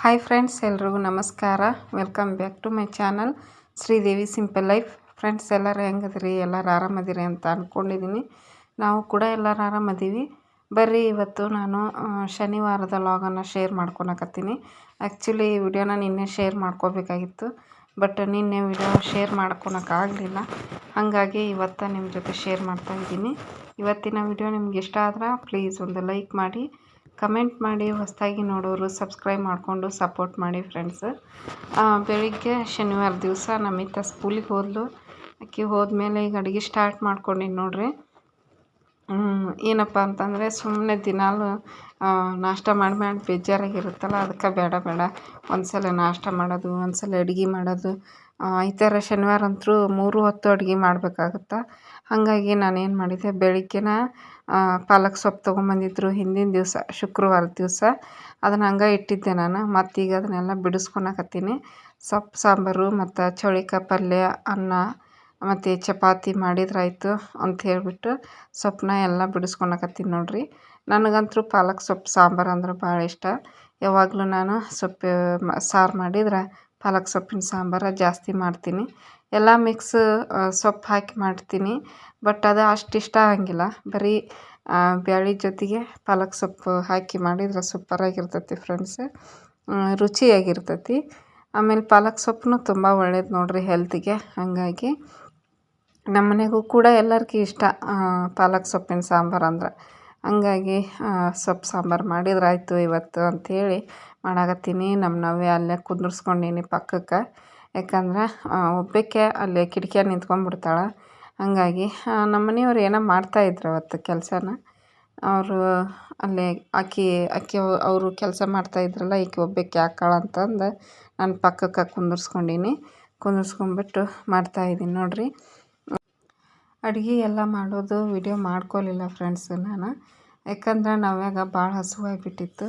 Hi friends ಎಲ್ರಿಗೂ ನಮಸ್ಕಾರ. Welcome back to my channel Sridevi simple life friends ಎಲ್ಲರೂ ಹೆಂಗದಿರಿ ಎಲ್ಲರೂ ಆರಾಮದಿರಿ ಅಂತ ಅಂದ್ಕೊಂಡಿದ್ದೀನಿ ನಾವು ಕೂಡ ಎಲ್ಲರೂ ಆರಾಮದೀವಿ. ಬರ್ರಿ, ಇವತ್ತು ನಾನು ಶನಿವಾರದ ಲಾಗನ್ನು ಶೇರ್ ಮಾಡ್ಕೊಳಕತ್ತೀನಿ. ಆ್ಯಕ್ಚುಲಿ ಈ ವಿಡಿಯೋನ ನಿನ್ನೆ ಶೇರ್ ಮಾಡ್ಕೋಬೇಕಾಗಿತ್ತು. ಬಟ್ ನಿನ್ನೆ ವಿಡಿಯೋ ಶೇರ್ ಮಾಡ್ಕೊಳಕ್ಕಾಗಲಿಲ್ಲ ಹಾಗಾಗಿ ಇವತ್ತು ನಿಮ್ಮ ಜೊತೆ ಶೇರ್ ಮಾಡ್ತಾಯಿದ್ದೀನಿ ಇವತ್ತಿನ ವಿಡಿಯೋ ನಿಮ್ಗೆ ಇಷ್ಟ ಆದ್ರೆ ಪ್ಲೀಸ್ ಒಂದು ಲೈಕ್ ಮಾಡಿ. ಕಮೆಂಟ್ ಮಾಡಿ, ಹೊಸದಾಗಿ ನೋಡೋರು ಸಬ್ಸ್ಕ್ರೈಬ್ ಮಾಡಿಕೊಂಡು ಸಪೋರ್ಟ್ ಮಾಡಿ ಫ್ರೆಂಡ್ಸ್. ಬೆಳಿಗ್ಗೆ ಶನಿವಾರ ದಿವಸ ನಮ್ಮಿತ್ತ ಸ್ಕೂಲಿಗೆ ಹೋದ್ಲು. ಆಕೆ ಹೋದ್ಮೇಲೆ ಈಗ ಅಡುಗೆ ಸ್ಟಾರ್ಟ್ ಮಾಡ್ಕೊಂಡಿನಿ ನೋಡ್ರಿ. ಏನಪ್ಪ ಅಂತಂದರೆ ಸುಮ್ಮನೆ ದಿನಾಲು ನಾಷ್ಟ ಮಾಡಿ ಮಾಡಿ ಬೇಜಾರಾಗಿರುತ್ತಲ್ಲ, ಅದಕ್ಕೆ ಬೇಡ ಬೇಡ. ಒಂದು ಸಲ ನಾಷ್ಟ ಮಾಡೋದು ಒಂದು ಸಲ ಅಡುಗೆ ಮಾಡೋದು ಈ ಥರ ಶನಿವಾರ ಅಂತೂ ಮೂರು ಹೊತ್ತು ಅಡುಗೆ ಮಾಡಬೇಕಾಗತ್ತೆ? ಹಾಗಾಗಿ ನಾನೇನು ಮಾಡಿದೆ, ಬೆಳಿಗ್ಗೆನ ಪಾಲಕ್ ಸೊಪ್ಪು ತೊಗೊಂಬಂದಿದ್ರು ಹಿಂದಿನ ದಿವಸ, ಶುಕ್ರವಾರ ದಿವಸ. ಅದನ್ನು ಹಂಗೆ ಇಟ್ಟಿದ್ದೆ ನಾನು. ಮತ್ತೀಗ ಅದನ್ನೆಲ್ಲ ಬಿಡಿಸ್ಕೊಳಕತ್ತೀನಿ. ಸೊಪ್ಪು, ಸಾಂಬಾರು ಮತ್ತು ಚೌಳಿಕಾಯಿ ಪಲ್ಯ, ಅನ್ನ, ಮತ್ತು ಚಪಾತಿ ಮಾಡಿದ್ರಾಯಿತು ಅಂತ ಹೇಳಿಬಿಟ್ಟು ಸೊಪ್ಪನ್ನ ಎಲ್ಲ ಬಿಡಿಸ್ಕೊಳಕತ್ತೀನಿ ನೋಡಿರಿ. ನನಗಂತೂ ಪಾಲಕ್ ಸೊಪ್ಪು, ಸಾಂಬಾರು ಅಂದ್ರೆ ಭಾಳ ಇಷ್ಟ. ಯಾವಾಗಲೂ ನಾನು ಸೊಪ್ಪು ಸಾರು ಮಾಡಿದ್ರೆ ಪಾಲಕ್ ಸೊಪ್ಪಿನ ಸಾಂಬಾರು ಜಾಸ್ತಿ ಮಾಡ್ತೀನಿ. ಎಲ್ಲ ಮಿಕ್ಸ್ ಸೊಪ್ಪು ಹಾಕಿ ಮಾಡ್ತೀನಿ. ಬಟ್ ಅದು ಅಷ್ಟು ಇಷ್ಟ ಆಗಂಗಿಲ್ಲ. ಬರೀ ಬ್ಯಾಳೆ ಜೊತೆಗೆ ಪಾಲಕ್ ಸೊಪ್ಪು ಹಾಕಿ ಮಾಡಿದ್ರೆ ಸೂಪರಾಗಿರ್ತೈತಿ ಫ್ರೆಂಡ್ಸ್ ರುಚಿಯಾಗಿರ್ತೈತಿ. ಆಮೇಲೆ ಪಾಲಕ್ ಸೊಪ್ಪು ತುಂಬ ಒಳ್ಳೇದು ನೋಡಿರಿ ಹೆಲ್ತಿಗೆ ಹಾಗಾಗಿ ನಮ್ಮ ಮನೆಗೂ ಕೂಡ ಎಲ್ಲರಿಗೂ ಇಷ್ಟ ಪಾಲಕ್ ಸೊಪ್ಪಿನ ಸಾಂಬಾರು ಅಂದ್ರೆ. ಹಂಗಾಗಿ ಸೊಪ್ಪು ಸಾಂಬಾರು ಮಾಡಿದ್ರಾಯ್ತು ಇವತ್ತು ಅಂಥೇಳಿ ಮಾಡಾಕತ್ತೀನಿ. ನಮ್ಮ ನವ್ಯ ಅಲ್ಲೇ ಕುಂದಿರ್ಸ್ಕೊಂಡೀನಿ ಪಕ್ಕಕ್ಕೆ. ಯಾಕಂದ್ರೆ ಒಬ್ಬಕ್ಕೆ ಅಲ್ಲೇ ಕಿಟಕಿಯ ನಿಂತ್ಕೊಂಡ್ಬಿಡ್ತಾಳೆ. ಹಾಗಾಗಿ ನಮ್ಮ ಮನೆಯವ್ರು ಏನೋ ಮಾಡ್ತಾಯಿದ್ರು ಅವತ್ತು ಕೆಲಸನ. ಅವರು ಅಲ್ಲೇ ಆಕೆ ಆಕೆ ಅವರು ಕೆಲಸ ಮಾಡ್ತಾಯಿದ್ರಲ್ಲ ಈಕೆ ಒಬ್ಬಕ್ಕೆ ಆಕ್ಕಾಳ ಅಂತಂದು ನಾನು ಪಕ್ಕಕ್ಕೆ ಕುಂದರ್ಸ್ಕೊಂಡೀನಿ. ಕುಂದರ್ಸ್ಕೊಂಡ್ಬಿಟ್ಟು ಮಾಡ್ತಾಯಿದ್ದೀನಿ ನೋಡಿರಿ. ಅಡುಗೆ ಎಲ್ಲ ಮಾಡೋದು ವಿಡಿಯೋ ಮಾಡ್ಕೊಲಿಲ್ಲ ಫ್ರೆಂಡ್ಸ್ ನಾನು. ಯಾಕಂದ್ರೆ ನಾವ್ಯಾಗ ಭಾಳ ಹಸಿವಾಗ್ಬಿಟ್ಟಿತ್ತು.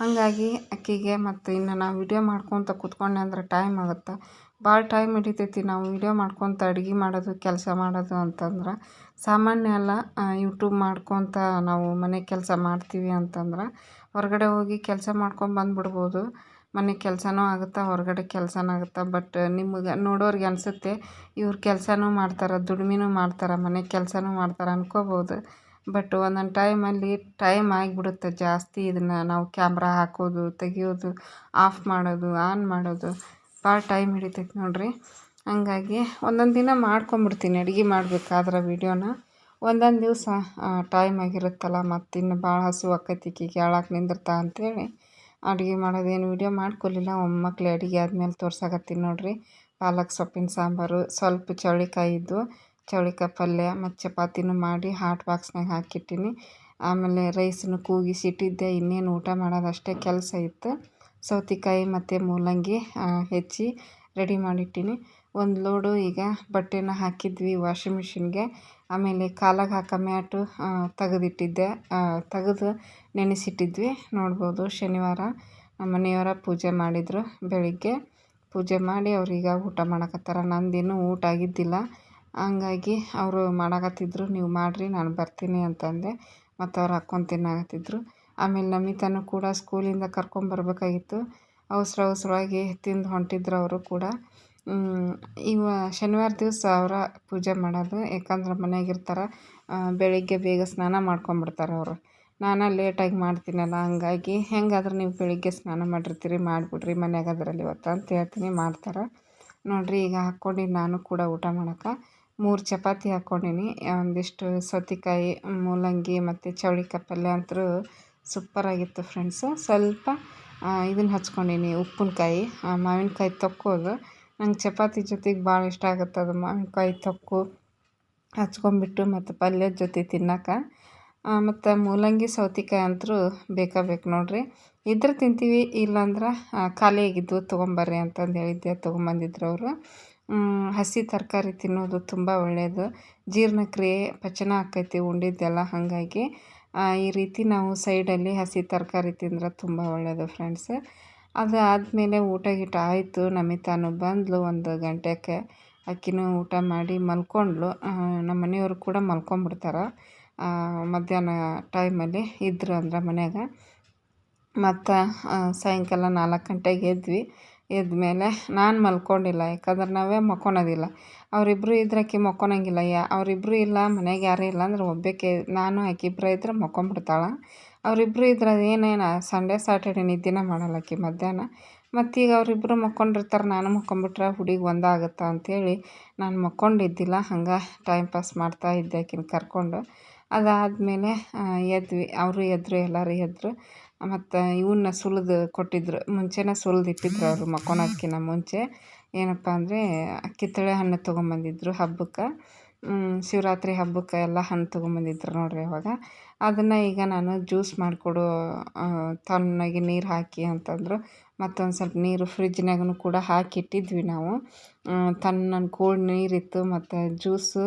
ಹಾಗಾಗಿ ಅಕ್ಕಿಗೆ ಮತ್ತು ಇನ್ನು ನಾವು ವಿಡಿಯೋ ಮಾಡ್ಕೊತ ಕುತ್ಕೊಂಡೆ ಅಂದ್ರೆ ಟೈಮ್ ಆಗುತ್ತೆ? ಭಾಳ ಟೈಮ್ ಹಿಡಿತೈತಿ ನಾವು ವೀಡಿಯೋ ಮಾಡ್ಕೊತ ಅಡುಗೆ ಮಾಡೋದು, ಕೆಲಸ ಮಾಡೋದು ಅಂತಂದ್ರೆ. ಸಾಮಾನ್ಯ ಅಲ್ಲ ಯೂಟ್ಯೂಬ್ ಮಾಡ್ಕೊತ ನಾವು ಮನೆ ಕೆಲಸ ಮಾಡ್ತೀವಿ ಅಂತಂದ್ರೆ. ಹೊರಗಡೆ ಹೋಗಿ ಕೆಲಸ ಮಾಡ್ಕೊಂಡು ಬಂದುಬಿಡ್ಬೋದು. ಮನೆ ಕೆಲಸನೂ ಆಗುತ್ತೆ, ಹೊರಗಡೆ ಕೆಲಸನೂ ಆಗುತ್ತೆ ಬಟ್ ನಿಮಗೆ ನೋಡೋರಿಗೆ ಅನಿಸುತ್ತೆ ಇವ್ರು ಕೆಲಸನೂ ಮಾಡ್ತಾರೆ, ದುಡಿಮೆನೂ ಮಾಡ್ತಾರೆ ಮನೆ ಕೆಲಸನೂ ಮಾಡ್ತಾರೆ ಅನ್ಕೋಬೋದು. ಬಟ್ ಒಂದೊಂದು ಟೈಮಲ್ಲಿ ಟೈಮ್ ಆಗಿಬಿಡುತ್ತೆ ಜಾಸ್ತಿ ಇದನ್ನು ನಾವು ಕ್ಯಾಮ್ರಾ ಹಾಕೋದು, ತೆಗಿಯೋದು ಆಫ್ ಮಾಡೋದು ಆನ್ ಮಾಡೋದು. ಭಾಳ ಟೈಮ್ ಹಿಡಿತೈತೆ ನೋಡಿರಿ. ಹಂಗಾಗಿ ಒಂದೊಂದು ದಿನ ಮಾಡ್ಕೊಂಬಿಡ್ತೀನಿ, ಅಡುಗೆ ಮಾಡಬೇಕಾದ್ರೆ ವೀಡಿಯೋನ. ಒಂದೊಂದು ದಿವಸ ಟೈಮ್ ಆಗಿರುತ್ತಲ್ಲ ಮತ್ತಿನ್ನು ಭಾಳ ಹಸು ಆಕೈತಿ, ಈಕಿಗೆ ಹೇಳಕ್ಕೆ ನಿಂದಿರ್ತಾ ಅಂಥೇಳಿ ಅಡುಗೆ ಮಾಡೋದೇನು ವೀಡಿಯೋ ಮಾಡ್ಕೊಲಿಲ್ಲ. ಒಮ್ಮಕ್ಳು ಅಡುಗೆ ಆದಮೇಲೆ ತೋರ್ಸಾಕತ್ತೀನಿ ನೋಡಿರಿ. ಪಾಲಕ್ ಸೊಪ್ಪಿನ ಸಾಂಬಾರು, ಸ್ವಲ್ಪ ಚೌಳಿಕಾಯಿ ಇದ್ದು ಚೌಳಿಕಾಯಿ ಪಲ್ಯ ಮತ್ತು ಚಪಾತಿನೂ ಮಾಡಿ ಹಾಟ್ ಬಾಕ್ಸ್ನಾಗ ಹಾಕಿಟ್ಟಿನಿ. ಆಮೇಲೆ ರೈಸನ್ನು ಕೂಗಿಸಿಟ್ಟಿದ್ದೆ ಇನ್ನೇನು ಊಟ ಮಾಡೋದಷ್ಟೇ ಕೆಲಸ ಇತ್ತು. ಸೌತೆಕಾಯಿ ಮತ್ತು ಮೂಲಂಗಿ ಹೆಚ್ಚಿ ರೆಡಿ ಮಾಡಿಟ್ಟಿನಿ. ಒಂದು ಲೋಡು ಈಗ ಬಟ್ಟೆನ ಹಾಕಿದ್ವಿ ವಾಷಿಂಗ್ ಮಿಷಿನ್ಗೆ ಆಮೇಲೆ ಕಾಲಾಗ ಹಾಕೋ ಮ್ಯಾಟು ತೆಗೆದಿಟ್ಟಿದ್ದೆ. ತೆಗೆದು ನೆನೆಸಿಟ್ಟಿದ್ವಿ. ನೋಡ್ಬೋದು ಶನಿವಾರ ನಮ್ಮ ಮನೆಯವರ ಪೂಜೆ ಮಾಡಿದರು ಬೆಳಿಗ್ಗೆ. ಪೂಜೆ ಮಾಡಿ ಅವ್ರೀಗ ಊಟ ಮಾಡಕತ್ತಾರ. ನಂದಿನ್ನೂ ಊಟ ಆಗಿದ್ದಿಲ್ಲ. ಹಂಗಾಗಿ ಅವರು ಮಾಡಕತ್ತಿದ್ರು. ನೀವು ಮಾಡಿರಿ, ನಾನು ಬರ್ತೀನಿ ಅಂತಂದೆ. ಮತ್ತು ಅವ್ರು ಹಾಕ್ಕೊಂಡು ತಿನ್ನಕತ್ತಿದ್ರು. ಆಮೇಲೆ ನಮಿತಾನು ಕೂಡ ಸ್ಕೂಲಿಂದ ಕರ್ಕೊಂಬರ್ಬೇಕಾಗಿತ್ತು. ಅವಸರ, ಅವಸರವಾಗಿ ತಿಂದು ಹೊಂಟಿದ್ರು ಅವರು ಕೂಡ. ಇವ ಶನಿವಾರ ದಿವಸ ಅವರ ಪೂಜೆ ಮಾಡೋದು. ಯಾಕಂದ್ರೆ ಮನೆಯಾಗಿರ್ತಾರೆ ಬೆಳಿಗ್ಗೆ ಬೇಗ ಸ್ನಾನ ಮಾಡ್ಕೊಂಡ್ಬಿಡ್ತಾರೆ ಅವರು. ನಾನು ಲೇಟಾಗಿ ಮಾಡ್ತೀನಲ್ಲ, ಹಂಗಾಗಿ ಹೆಂಗಾದ್ರೂ ನೀವು ಬೆಳಿಗ್ಗೆ ಸ್ನಾನ ಮಾಡಿರ್ತೀರಿ, ಮಾಡಿಬಿಡ್ರಿ ಮನ್ಯಾಗ ಅದರಲ್ಲಿ ಇವತ್ತು ಅಂತ ಹೇಳ್ತೀನಿ, ಮಾಡ್ತಾರೆ. ನೋಡಿರಿ, ಈಗ ಹಾಕ್ಕೊಂಡು ನಾನು ಕೂಡ ಊಟ ಮಾಡೋಕೆ. ಮೂರು ಚಪಾತಿ ಹಾಕ್ಕೊಂಡಿನಿ. ಒಂದಿಷ್ಟು ಸೌತೆಕಾಯಿ, ಮೂಲಂಗಿ ಮತ್ತು ಚೌಳಿಕಾಯಿ ಪಲ್ಯ ಅಂತೂ ಸೂಪರಾಗಿತ್ತು ಫ್ರೆಂಡ್ಸು ಸ್ವಲ್ಪ ಇದನ್ನು ಹಚ್ಕೊಂಡಿನಿ, ಉಪ್ಪಿನಕಾಯಿ ಮಾವಿನಕಾಯಿ ತೊಕ್ಕೋದು. ನಂಗೆ ಚಪಾತಿ ಜೊತೆಗೆ ಭಾಳ ಇಷ್ಟ ಆಗುತ್ತೆ. ಅದು ಮಾವಿನ್ಕಾಯಿ ತೊಕ್ಕು ಹಚ್ಕೊಂಬಿಟ್ಟು ಮತ್ತು ಪಲ್ಯದ ಜೊತೆ ತಿನ್ನೋಕೆ. ಮತ್ತು ಮೂಲಂಗಿ ಸೌತೆಕಾಯಿ ಅಂತೂ ಬೇಕಾ ಬೇಕು ನೋಡಿರಿ. ಇದ್ರೆ ತಿಂತೀವಿ, ಇಲ್ಲಾಂದ್ರೆ ಖಾಲಿ ಆಗಿದ್ದು ತೊಗೊಂಬರ್ರಿ ಅಂತಂದು ಹೇಳಿದ್ದೆ, ತೊಗೊಂಬಂದಿದ್ರು ಅವರು. ಹಸಿ ತರಕಾರಿ ತಿನ್ನೋದು ತುಂಬ ಒಳ್ಳೆಯದು ಜೀರ್ಣಕ್ರಿಯೆ ಪಚನ ಆಕೈತಿ ಉಂಡಿದ್ದೆಲ್ಲ, ಹಾಗಾಗಿ ಈ ರೀತಿ ನಾವು ಸೈಡಲ್ಲಿ ಹಸಿ ತರಕಾರಿ ತಿಂದ್ರೆ ತುಂಬ ಒಳ್ಳೆಯದು ಫ್ರೆಂಡ್ಸ್. ಅದು ಆದಮೇಲೆ ಊಟ ಗೀಟ ಆಯಿತು. ನಮಿತಾನು ಬಂದಳು ಒಂದು ಗಂಟೆಗೆ. ಆಕಿನೂ ಊಟ ಮಾಡಿ ಮಲ್ಕೊಂಡ್ಳು. ನಮ್ಮ ಮನೆಯವರು ಕೂಡ ಮಲ್ಕೊಂಬಿಡ್ತಾರೆ ಮಧ್ಯಾಹ್ನ ಟೈಮಲ್ಲಿ ಇದ್ದರು ಅಂದ್ರೆ ಮನ್ಯಾಗ ಮತ್ತು ಸಾಯಂಕಾಲ ನಾಲ್ಕು ಗಂಟೆಗೆ ಎದ್ವಿ. ಎದ್ಮೇಲೆ ನಾನು ಮಲ್ಕೊಂಡಿಲ್ಲ, ಯಾಕಂದ್ರೆ ನಾವೇ ಮಕ್ಕೊಳೋದಿಲ್ಲ ಅವರಿಬ್ಬರು ಇದ್ರೆ ಆಕೆ ಮಕ್ಕೊಳಂಗಿಲ್ಲ ಯಾ ಅವರಿಬ್ಬರು ಇಲ್ಲ, ಮನೆಗೆ ಯಾರೂ ಇಲ್ಲ ಅಂದ್ರೆ ಒಬ್ಬಾಕೆ, ನಾನು ಆಕೆ ಇಬ್ಬರೇ ಇದ್ರೆ ಮಲ್ಕೊಂಬಿಡ್ತಾಳೆ ಅವರಿಬ್ರು ಇದ್ರೆ ಏನೇನು ಸಂಡೇ ಸಾಟರ್ಡೆ ನಿದ್ದೆನ ಮಾಡಲ್ಲ ಆಕೆ ಮಧ್ಯಾಹ್ನ ಮತ್ತೀಗ ಅವರಿಬ್ರು ಮಕ್ಕೊಂಡಿರ್ತಾರೆ, ನಾನು ಮಕ್ಕೊಂಬಿಟ್ರೆ ಹುಡುಗಿ ಒಂದಾಗುತ್ತೆ ಅಂಥೇಳಿ ನಾನು ಮಕ್ಕೊಂಡಿದ್ದಿಲ್ಲ, ಹಂಗೆ ಟೈಮ್ ಪಾಸ್ ಮಾಡ್ತಾ ಇದ್ದೆ ಆಕಿನ ಕರ್ಕೊಂಡು. ಅದಾದಮೇಲೆ ಎದ್ವಿ, ಅವರು ಎದ್ರು, ಎಲ್ಲರೂ ಎದ್ರು. ಮತ್ತು ಇವನ್ನ ಸುಲಿದು ಕೊಟ್ಟಿದ್ರು, ಮುಂಚೆನೇ ಸುಲಿದು ಇಟ್ಟಿದ್ರು ಅವರು ಮಲ್ಕೊಳೋದ್ಕಿಂತ ಮುಂಚೆ. ಏನಪ್ಪ ಅಂದರೆ ಕಿತ್ತಳೆ ಹಣ್ಣು ತೊಗೊಂಬಂದಿದ್ರು ಹಬ್ಬಕ್ಕೆ. ಶಿವರಾತ್ರಿ ಹಬ್ಬಕ್ಕೆ ಎಲ್ಲ ಹಣ್ಣು ತೊಗೊಂಬಂದಿದ್ರು ನೋಡಿರಿ ಅವಾಗ. ಅದನ್ನು ಈಗ ನಾನು ಜ್ಯೂಸ್ ಮಾಡಿಕೊಡು ತಣ್ಣಗೆ ನೀರು ಹಾಕಿ ಅಂತಂದರು. ಮತ್ತೊಂದು ಸ್ವಲ್ಪ ನೀರು ಫ್ರಿಜ್ನಾಗೂ ಕೂಡ ಹಾಕಿ ಇಟ್ಟಿದ್ವಿ ನಾವು ತಣ್ಣನೆ ಕೋಲ್ಡ್ ನೀರಿತ್ತು ಮತ್ತು ಜ್ಯೂಸು,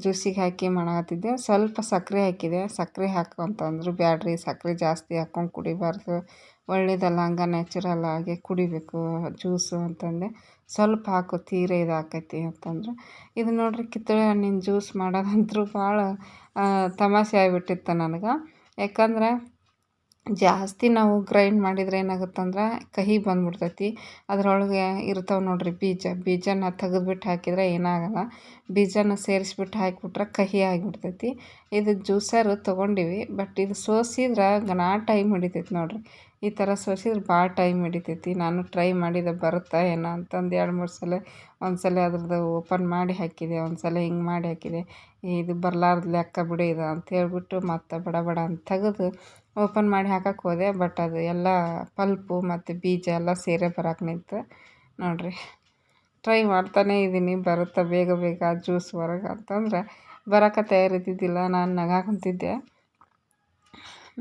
ಜ್ಯೂಸಿಗೆ ಹಾಕಿ ಮಾಡಾಕತ್ತಿದ್ದೆ. ಸ್ವಲ್ಪ ಸಕ್ಕರೆ ಹಾಕಿದೆ. ಸಕ್ಕರೆ ಹಾಕು ಅಂತಂದರು. ಬ್ಯಾಡ್ರಿ ಸಕ್ಕರೆ ಜಾಸ್ತಿ ಹಾಕೊಂಡು ಕುಡಿಬಾರ್ದು. ಒಳ್ಳೆಯದಲ್ಲ ಹಂಗೆ ನ್ಯಾಚುರಲ್ ಆಗಿ ಕುಡಿಬೇಕು ಜ್ಯೂಸು ಅಂತಂದೆ. ಸ್ವಲ್ಪ ಹಾಕು, ತೀರ ಇದಾಕೈತಿ ಅಂತಂದ್ರು. ಇದು ನೋಡಿರಿ ಕಿತ್ತಳೆ ಹಣ್ಣಿನ ಜ್ಯೂಸ್ ಮಾಡೋದಂತೂ ಭಾಳ ತಮಾಷೆ ಆಗಿಬಿಟ್ಟಿತ್ತು ನನಗೆ. ಯಾಕಂದ್ರೆ ಜಾಸ್ತಿ ನಾವು ಗ್ರೈಂಡ್ ಮಾಡಿದ್ರೆ ಏನಾಗುತ್ತಂದ್ರೆ ಕಹಿ ಬಂದ್ಬಿಡ್ತೈತಿ. ಅದರೊಳಗೆ ಇರ್ತಾವೆ ನೋಡಿರಿ ಬೀಜ. ಬೀಜನ ತೆಗೆದ್ಬಿಟ್ಟು ಹಾಕಿದರೆ ಏನಾಗಲ್ಲ. ಬೀಜನ ಸೇರಿಸ್ಬಿಟ್ಟು ಹಾಕಿಬಿಟ್ರೆ ಕಹಿ ಆಗಿಬಿಡ್ತೈತಿ. ಇದು ಜ್ಯೂಸರು ತೊಗೊಂಡಿವಿ, ಬಟ್ ಇದು ಸೋಸಿದ್ರೆ ಗನಾ ಟೈಮ್ ಹಿಡಿತೈತಿ ನೋಡಿರಿ. ಈ ಥರ ಸೋಸಿದ್ರೆ ಭಾಳ ಟೈಮ್ ಹಿಡಿತೈತಿ. ನಾನು ಟ್ರೈ ಮಾಡಿದೆ, ಬರುತ್ತಾ ಏನೋ ಅಂತಂದು ಎರಡು ಮೂರು ಸಲ. ಒಂದು ಸಲ ಅದ್ರದ್ದು ಓಪನ್ ಮಾಡಿ ಹಾಕಿದೆ ಒಂದು ಸಲ ಹಿಂಗೆ ಮಾಡಿ ಹಾಕಿದೆ. ಇದು ಬರ್ಲಾರ್ದು ಲೆಕ್ಕ ಬಿಡು ಇದು ಅಂತ ಹೇಳ್ಬಿಟ್ಟು ಮತ್ತೆ ಬಡ ಬಡ ಅಂತ ತೆಗೆದು ಓಪನ್ ಮಾಡಿ ಹಾಕಕ್ಕೆ ಹೋದೆ. ಬಟ್ ಅದು ಎಲ್ಲ ಪಲ್ಪು ಮತ್ತು ಬೀಜ ಎಲ್ಲ ಸೇರೇ ಬರಕ್ಕೆ ನಿಂತು ನೋಡಿರಿ. ಟ್ರೈ ಮಾಡ್ತಾನೇ ಇದ್ದೀನಿ, ಬರುತ್ತಾ ಬೇಗ ಬೇಗ ಜ್ಯೂಸ್ ಹೊರಗೆ ಅಂತಂದ್ರೆ ಬರೋಕೆ ತಯಾರಿದ್ದಿದ್ದಿಲ್ಲ. ನಾನು ನಗಾಕೊಂತಿದ್ದೆ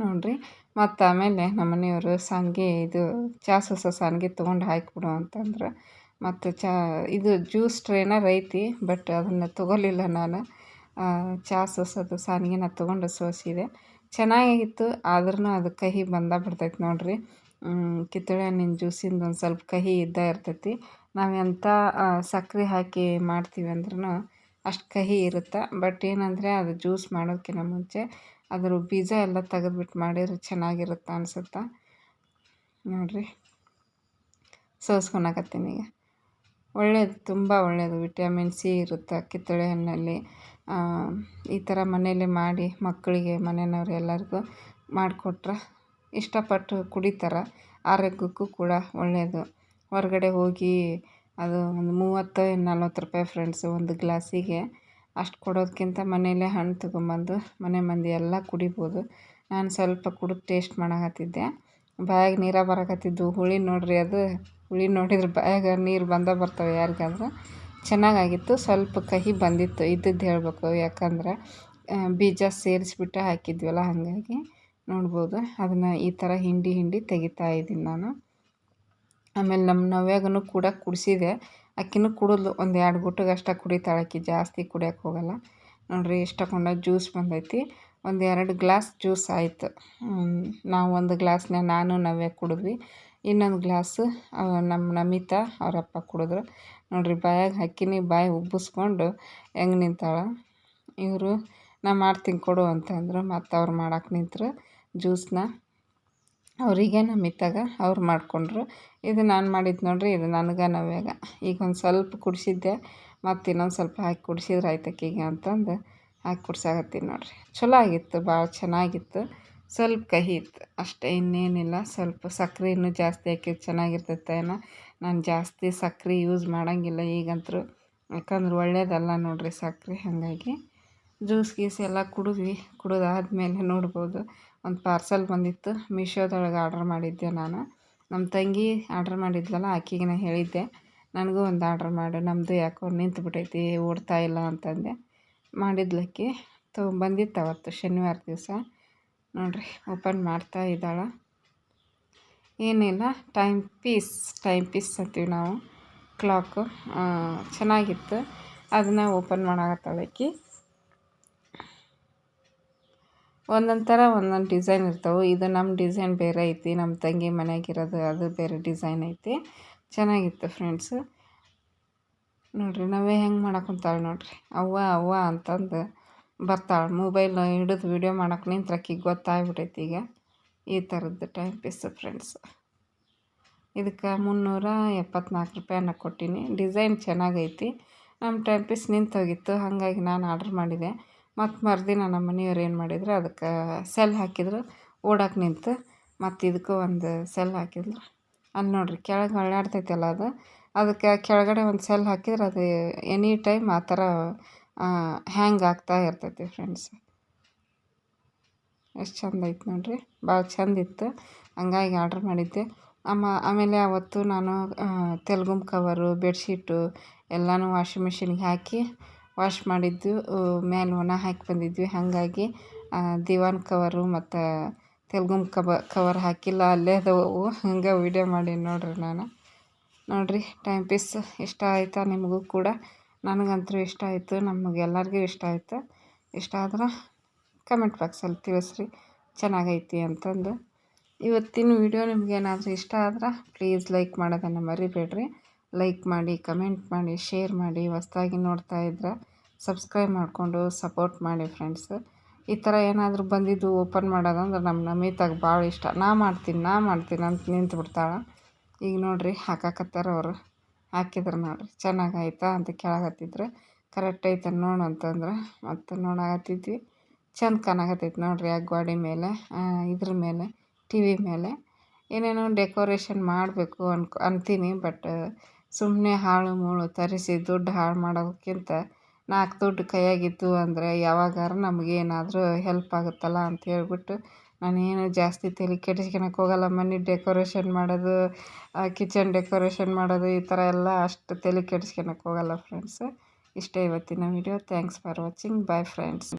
ನೋಡಿರಿ ಮತ್ತು ಆಮೇಲೆ ನಮ್ಮ ಮನೆಯವರು ಸಂಡಿಗೆ ಇದು ಚಹಾ ಸೋಸೋ ಸಂಡ್ಗೆ ತೊಗೊಂಡು ಹಾಕಿಬಿಡು ಅಂತಂದ್ರೆ, ಮತ್ತು ಚಾ, ಇದು ಜ್ಯೂಸ್ ಟ್ರೇನರ್ ಐತಿ ಬಟ್ ಅದನ್ನು ತೊಗೊಳಿಲ್ಲ ನಾನು. ಚಹಾ ಸೋಸೋದು ಸಂಡ್ಗೆನ ತೊಗೊಂಡು ಸೋಸಿದೆ. ಚೆನ್ನಾಗಿತ್ತು ಆದ್ರೂ ಅದು ಕಹಿ ಬಂದೇ ಬಿಡ್ತೈತೆ ನೋಡಿರಿ. ಕಿತ್ತಳೆ ಹಣ್ಣಿನ ಜ್ಯೂಸಿಂದು ಒಂದು ಸ್ವಲ್ಪ ಕಹಿ ಇದ್ದೇ ಇರ್ತೈತಿ. ನಾವು ಎಂಥ ಸಕ್ಕರೆ ಹಾಕಿ ಮಾಡ್ತೀವಿ ಅಂದ್ರೂ ಅಷ್ಟು ಕಹಿ ಇರುತ್ತೆ ಬಟ್ ಏನಂದರೆ ಅದು ಜ್ಯೂಸ್ ಮಾಡೋದಕ್ಕಿಂತ ಮುಂಚೆ ಅದ್ರ ಬೀಜ ಎಲ್ಲ ತೆಗೆದ್ಬಿಟ್ಟು ಮಾಡಿದ್ರೆ ಚೆನ್ನಾಗಿರುತ್ತೆ ಅನಿಸುತ್ತೆ? ನೋಡಿರಿ. ಸೋಸ್ಕೊಳಕತ್ತೀನಿ ಈಗ. ಒಳ್ಳೆಯದು ತುಂಬ ಒಳ್ಳೆಯದು ವಿಟಮಿನ್ ಸಿ ಇರುತ್ತೆ ಕಿತ್ತಳೆ ಹಣ್ಣಲ್ಲಿ ಈ ಥರ ಮನೆಯಲ್ಲೇ ಮಾಡಿ ಮಕ್ಕಳಿಗೆ, ಮನೆಯವ್ರು ಎಲ್ಲರಿಗೂ ಮಾಡಿಕೊಟ್ರೆ ಇಷ್ಟಪಟ್ಟು ಕುಡಿತಾರೆ. ಆರೋಗ್ಯಕ್ಕೂ ಕೂಡ ಒಳ್ಳೆಯದು ಹೊರಗಡೆ ಹೋಗಿ ಅದು ಒಂದು ಮೂವತ್ತು ನಲ್ವತ್ತು ರೂಪಾಯಿ ಫ್ರೆಂಡ್ಸು ಒಂದು ಗ್ಲಾಸಿಗೆ ಅಷ್ಟು ಕೊಡೋದಕ್ಕಿಂತ ಮನೆಯಲ್ಲೇ ಹಣ್ಣು ತೊಗೊಂಬಂದು ಮನೆ ಮಂದಿ ಎಲ್ಲ ಕುಡಿಬೋದು. ನಾನು ಸ್ವಲ್ಪ ಕುಡಿದು ಟೇಸ್ಟ್ ಮಾಡಕತ್ತಿದ್ದೆ. ಬಾಯಾಗೆ ನೀರು ಬರಕತ್ತಿದ್ದು ಹುಳಿ ನೋಡಿರಿ ಅದು. ಹುಳಿ ನೋಡಿದ್ರೆ ಬಾಯಾಗೆ ನೀರು ಬಂದೇ ಬರ್ತವೆ ಯಾರಿಗಾದ್ರೂ. ಚೆನ್ನಾಗಾಗಿತ್ತು. ಸ್ವಲ್ಪ ಕಹಿ ಬಂದಿತ್ತು. ಇದ್ದಿದ್ದು ಹೇಳಬೇಕು. ಯಾಕಂದ್ರೆ ಬೀಜ ಸೇರಿಸ್ಬಿಟ್ಟು ಹಾಕಿದ್ವಲ್ಲ, ಹಾಗಾಗಿ ನೋಡ್ಬೋದು. ಅದನ್ನು ಈ ಥರ ಹಿಂಡಿ ಹಿಂಡಿ ತೆಗಿತಾ ಇದ್ದೀನಿ ನಾನು. ಆಮೇಲೆ ನಮ್ಮ ನವ್ಯಾಗೂ ಕೂಡ ಕುಡಿಸಿದೆ. ಆಕಿನೂ ಕುಡಿದ್ಲು. ಒಂದು ಎರಡು ಗುಟ್ಟಗೆ ಅಷ್ಟೇ ಕುಡಿತಾಳೆ ಆಕಿ. ಜಾಸ್ತಿ ಕುಡಿಯೋಕೆ ಹೋಗಲ್ಲ. ನೋಡಿರಿ ಇಷ್ಟು ತಗೊಂಡ ಜ್ಯೂಸ್ ಬಂದೈತಿ. ಒಂದು ಎರಡು ಗ್ಲಾಸ್ ಜ್ಯೂಸ್ ಆಯಿತು. ನಾವು ಒಂದು ಗ್ಲಾಸ್ನ ನಾನು, ನವ್ಯ ಕುಡಿದ್ವಿ. ಇನ್ನೊಂದು ಗ್ಲಾಸು ನಮ್ಮ ನಮಿತಾ ಅವರಪ್ಪ ಕುಡಿದ್ರು. ನೋಡಿರಿ ಬಾಯಾಗ ಹಾಕಿನಿ ಬಾಯಿ ಉಬ್ಬಿಸ್ಕೊಂಡು ಹೆಂಗೆ ನಿಂತಾಳೆ. ಇವರು, ನಾ ಮಾಡ್ತೀನಿ ಕೊಡು ಅಂತಂದರು ಮತ್ತು ಅವ್ರು ಮಾಡಕ್ಕೆ ನಿಂತರು ಜ್ಯೂಸನ್ನ ಅವರಿಗೆ ನಮಿತಾಗ ಅವ್ರು ಮಾಡಿಕೊಂಡ್ರು. ಇದು ನಾನು ಮಾಡಿದ್ದು ನೋಡಿರಿ, ಇದು ನನಗೆ ನವ್ಯಾಗ ಈಗ ಒಂದು ಸ್ವಲ್ಪ ಕುಡಿಸಿದ್ದೆ, ಮತ್ತು ಇನ್ನೊಂದು ಸ್ವಲ್ಪ ಹಾಕಿ ಕುಡಿಸಿದ್ರೆ ಆಯ್ತು ಆಕಿಗೆ ಅಂತಂದು ಹಾಕಿ ಕುಡ್ಸಾಕತ್ತೀನಿ ನೋಡಿರಿ. ಚಲೋ ಆಗಿತ್ತು, ಭಾಳ ಚೆನ್ನಾಗಿತ್ತು. ಸ್ವಲ್ಪ ಕಹಿ ಇತ್ತು. ಅಷ್ಟೇ ಇನ್ನೇನಿಲ್ಲ. ಸ್ವಲ್ಪ ಸಕ್ಕರೆ ಇನ್ನೂ ಜಾಸ್ತಿ ಹಾಕಿದ್ರೆ ಚೆನ್ನಾಗಿರ್ತೈತೆ ಏನೋ? ನಾನು ಜಾಸ್ತಿ ಸಕ್ಕರೆ ಯೂಸ್ ಮಾಡೋಂಗಿಲ್ಲ ಈಗಂತೂ ಯಾಕಂದ್ರೆ ಒಳ್ಳೇದಲ್ಲ ನೋಡಿರಿ ಸಕ್ಕರೆ ಹಾಗಾಗಿ ಜ್ಯೂಸ್ ಗೀಸ್ ಎಲ್ಲ ಕುಡಿದ್ವಿ. ಕುಡಿದಾದ್ಮೇಲೆ ನೋಡ್ಬೋದು. ಒಂದು ಪಾರ್ಸಲ್ ಬಂದಿತ್ತು. ಮೀಶೋದೊಳಗೆ ಆರ್ಡ್ರ್ ಮಾಡಿದ್ದೆ ನಾನು. ನಮ್ಮ ತಂಗಿ ಆರ್ಡ್ರ್ ಮಾಡಿದ್ಲಲ್ಲ, ಆಕೆಗೆ ನಾನು ಹೇಳಿದ್ದೆ, ನನಗೂ ಒಂದು ಆರ್ಡ್ರ್ ಮಾಡು ನಮ್ಮದು ಯಾಕೋ ನಿಂತುಬಿಟ್ಟೈತಿ ಓಡ್ತಾ ಇಲ್ಲ ಅಂತಂದೆ. ಮಾಡಿದ್ಲಕ್ಕಿ ತೊ ಬಂದಿತ್ತು ಅವತ್ತು, ಶನಿವಾರ ದಿವಸ. ನೋಡಿರಿ, ಓಪನ್ ಮಾಡ್ತಾ ಇದ್ದಾಳೆ. ಏನಿಲ್ಲ, ಟೈಮ್ ಪೀಸ್ ಟೈಮ್ ಪೀಸ್ ಅಂತೀವಿ ನಾವು. ಕ್ಲಾಕು ಚೆನ್ನಾಗಿತ್ತು. ಅದನ್ನ ಓಪನ್ ಮಾಡಾಕತ್ತಾಳೆ ಆಕಿ. ಒಂದೊಂದು ಥರ ಒಂದೊಂದು ಡಿಸೈನ್ ಇರ್ತವೆ. ಇದು ನಮ್ಮ ಡಿಸೈನ್ ಬೇರೆ ಐತಿ ನಮ್ಮ ತಂಗಿ ಮನೆಯಾಗಿರೋದು ಅದು ಬೇರೆ ಡಿಸೈನ್ ಐತಿ. ಚೆನ್ನಾಗಿತ್ತು ಫ್ರೆಂಡ್ಸು. ನೋಡಿರಿ, ನಾವೇ ಹೆಂಗೆ ಮಾಡಕ್ಕೆ ಕುಂತಾಳೆ ನೋಡಿರಿ. ಅವ್ವ ಅವ್ವ ಅಂತಂದು ಬರ್ತಾಳೆ. ಮೊಬೈಲ್ ಹಿಡಿದು ವೀಡಿಯೋ ಮಾಡೋಕೆ ನಿಂತ್ರೆ ಆಕಿಗೆ ಗೊತ್ತಾಗ್ಬಿಟ್ಟೈತಿ ಈಗ. ಈ ಥರದ್ದು ಟೈಮ್ ಪೀಸ್ ಫ್ರೆಂಡ್ಸ್. ಇದಕ್ಕೆ ಮುನ್ನೂರ ಎಪ್ಪತ್ನಾಲ್ಕು ರೂಪಾಯನ್ನ ಕೊಟ್ಟೀನಿ. ಡಿಸೈನ್ ಚೆನ್ನಾಗೈತಿ. ನಮ್ಮ ಟೈಮ್ ಪೀಸ್ ನಿಂತೋಗಿತ್ತು. ಹಾಗಾಗಿ ನಾನು ಆರ್ಡ್ರ್ ಮಾಡಿದೆ. ಮತ್ತು ಮರುದಿನ ನಮ್ಮ ಮನೆಯವ್ರು ಏನು ಮಾಡಿದ್ರು, ಅದಕ್ಕೆ ಸೆಲ್ ಹಾಕಿದ್ರು. ಓಡಕ್ಕೆ ನಿಂತು ಮತ್ತು ಇದಕ್ಕೂ ಒಂದು ಸೆಲ್ ಹಾಕಿದ್ರು. ಅಲ್ಲಿ ನೋಡಿರಿ ಕೆಳಗೆ ಹೊಳ್ಳಾಡ್ತೈತಲ್ಲ ಅದು. ಅದಕ್ಕೆ ಕೆಳಗಡೆ ಒಂದು ಸೆಲ್ ಹಾಕಿದ್ರೆ ಅದು ಎನಿ ಟೈಮ್ ಆ ಥರ ಹ್ಯಾಂಗ್ ಆಗ್ತಾ ಇರ್ತೈತಿ ಫ್ರೆಂಡ್ಸ್. ಎಷ್ಟು ಚಂದ ಐತೆ ನೋಡಿರಿ. ಭಾಳ ಚಂದ ಇತ್ತು. ಹಂಗಾಗಿ ಆರ್ಡ್ರ್ ಮಾಡಿದ್ದೆ. ಅಮ್ಮ, ಆಮೇಲೆ ಅವತ್ತು ನಾನು ತೆಲುಗುಮ್ ಕವರು ಬೆಡ್ಶೀಟು ಎಲ್ಲನೂ ವಾಷಿಂಗ್ ಮಿಷಿನ್ಗೆ ಹಾಕಿ ವಾಶ್ ಮಾಡಿದ್ದು ಮೇಲೆ ಒಣ ಹಾಕಿ ಬಂದಿದ್ವಿ. ಹಾಗಾಗಿ ದಿವಾನ್ ಕವರು ಮತ್ತು ತೆಲ್ಗುಮ್ ಕಬ, ಕವರ್ ಹಾಕಿಲ್ಲ. ಅಲ್ಲೇ ಅದಾವು. ಹಂಗೆ ವೀಡಿಯೋ ಮಾಡೀನಿ ನೋಡ್ರಿ ನಾನು. ನೋಡ್ರಿ ಟೈಮ್ ಪೀಸ್ ಇಷ್ಟ ಆಯಿತಾ ನಿಮಗೂ ಕೂಡ? ನನಗಂತೂ ಇಷ್ಟ ಆಯಿತು. ನಮಗೆಲ್ಲರಿಗೂ ಇಷ್ಟ ಆಯ್ತು. ಇಷ್ಟ ಆದ್ರೆ ಕಮೆಂಟ್ ಬಾಕ್ಸಲ್ಲಿ ತಿಳಿಸ್ರಿ. ಚೆನ್ನಾಗೈತಿ ಅಂತಂದು. ಇವತ್ತಿನ ವಿಡಿಯೋ ನಿಮಗೇನಾದರೂ ಇಷ್ಟ ಆದ್ರೆ ಪ್ಲೀಸ್ ಲೈಕ್ ಮಾಡೋದನ್ನು ಮರಿಬೇಡ್ರಿ. ಲೈಕ್ ಮಾಡಿ, ಕಮೆಂಟ್ ಮಾಡಿ, ಶೇರ್ ಮಾಡಿ, ಹೊಸ್ದಾಗಿ ನೋಡ್ತಾ ಇದ್ರೆ ಸಬ್ಸ್ಕ್ರೈಬ್ ಮಾಡಿಕೊಂಡು ಸಪೋರ್ಟ್ ಮಾಡಿ ಫ್ರೆಂಡ್ಸ್. ಈ ಥರ ಏನಾದರೂ ಬಂದಿದ್ದು ಓಪನ್ ಮಾಡೋದಂದ್ರೆ ನಮ್ಮ ನಮಿತಾಗ ಭಾಳ ಇಷ್ಟ. ನಾ ಮಾಡ್ತೀನಿ ನಾ ಮಾಡ್ತೀನಿ ಅಂತ ನಿಂತು ಬಿಡ್ತಾಳೆ ಈಗ ನೋಡಿರಿ ಹಾಕಾಕತ್ತಾರ ಅವರು. ಹಾಕಿದ್ರು ನೋಡಿರಿ ಚೆನ್ನಾಗಾಯ್ತಾ ಅಂತ ಕೇಳಾಕತ್ತಿದ್ರು ಕರೆಕ್ಟ್ ಐತೆ ನೋಡು ಅಂತಂದ್ರೆ, ಮತ್ತು ನೋಡಾಕತ್ತಿದ್ವಿ ಚಂದ ಕಾಣಾಕತ್ತೈತಿ ನೋಡಿರಿ ಆ ಗೋಡೆ ಮೇಲೆ ಇದ್ರ ಮೇಲೆ ಟಿ ವಿ ಮೇಲೆ. ಏನೇನೋ ಡೆಕೋರೇಷನ್ ಮಾಡಬೇಕು ಅನ್ಕೊ, ಅಂತೀನಿ, ಬಟ್ ಸುಮ್ಮನೆ ಹಾಳು ಮೂಳು ತರಿಸಿ ದುಡ್ಡು ಹಾಳು ಮಾಡೋದಕ್ಕಿಂತ ನಾಲ್ಕು ದುಡ್ಡು ಕೈಯಾಗಿದ್ದು ಅಂದರೆ ಯಾವಾಗಾರ ನಮಗೇನಾದರೂ ಹೆಲ್ಪ್ ಆಗುತ್ತಲ್ಲ ಅಂತ ಹೇಳ್ಬಿಟ್ಟು ನಾನೇನು ಜಾಸ್ತಿ ತಲೆ ಕೆಡಿಸ್ಕೊಳಕ್ ಹೋಗಲ್ಲ. ಮನೆ ಡೆಕೋರೇಷನ್ ಮಾಡೋದು ಕಿಚನ್ ಡೆಕೋರೇಷನ್ ಮಾಡೋದು ಈ ಥರ ಎಲ್ಲ ಅಷ್ಟು ತಲೆ ಕೆಡಿಸ್ಕೊಳಕ್ ಹೋಗಲ್ಲ ಫ್ರೆಂಡ್ಸ್ ಇಷ್ಟೇ ಇವತ್ತಿನ video thanks for watching bye friends